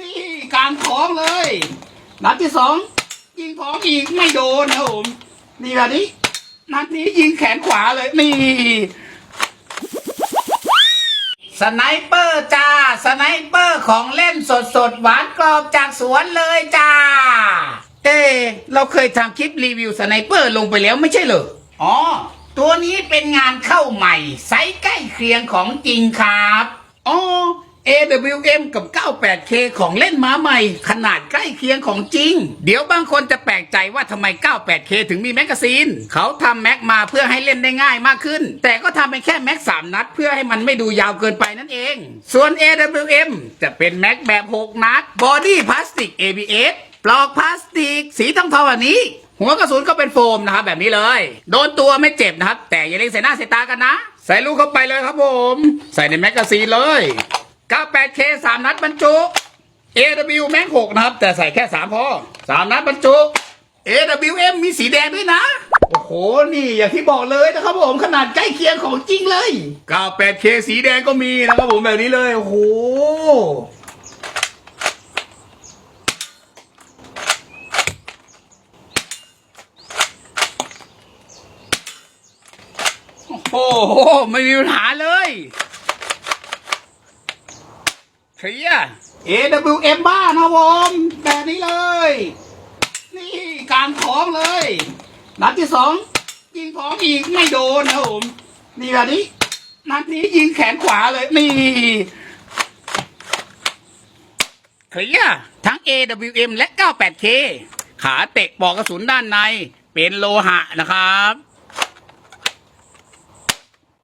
นี่กลางท้องเลยนัดที่สองยิงท้องอีกไม่โดนนะครับผมนี่แบบนี้นัดนี้ยิงแขนขวาเลยนี่สไนเปอร์จ้าสไนเปอร์ของเล่นสดสดหวานกรอบจากสวนเลยจ้า เอ เราเคยทำคลิปรีวิวสไนเปอร์ลงไปแล้วไม่ใช่เหรออ๋อ ตัวนี้เป็นงานเข้าใหม่ไซส์ใกล้เคียงของจริงครับอ๋อ AWM กับ 98K ของเล่นม้าใหม่ ขนาดใกล้เคียงของจริง เดี๋ยวบางคนจะแปลกใจว่าทำไม 98K ถึงมีแมกกาซีน เขาทำแม็กมาเพื่อให้เล่นได้ง่ายมากขึ้น แต่ก็ทำเป็นแค่แม็ก 3 นัด เพื่อให้มันไม่ดูยาวเกินไปนั่นเอง ส่วน AWM จะเป็นแม็กแบบ 6 นัด บอดี้พลาสติก ABS ปลอกพลาสติก สีทองทองแบบนี้หัวกระสุนก็เป็นโฟมนะครับแบบนี้เลย โดนตัวไม่เจ็บนะครับ แต่อย่าเล็งใส่หน้าใส่ตากันนะ ใส่ลูกเข้าไปเลยครับผม ใส่ในแมกกาซีนเลย 98K 3 นัดบรรจุ AW แม็ก6นะครับ แต่ใส่แค่ 3 พอ 3 นัดบรรจุ AWM มีสีแดงด้วยนะ โอ้โห นี่อย่างที่บอกเลยนะครับผมขนาดใกล้เคียงของจริงเลย 98K สีแดงก็มีนะครับผมแบบนี้เลย โอ้โหโอ้โห ไม่มีปัญหาเลย เคลียร์ AWM บ้านะผมแบบนี้เลย นี่กลางท้องเลยนัดที่สองยิงท้องอีกไม่โดนนะผมนี่แบบนี้นัดนี้ยิงแขนขวาเลยนี่เคลียร์ทั้ง AWM และ 98K ขาเตะปลอกกระสุนด้านในเป็นโลหะนะครับ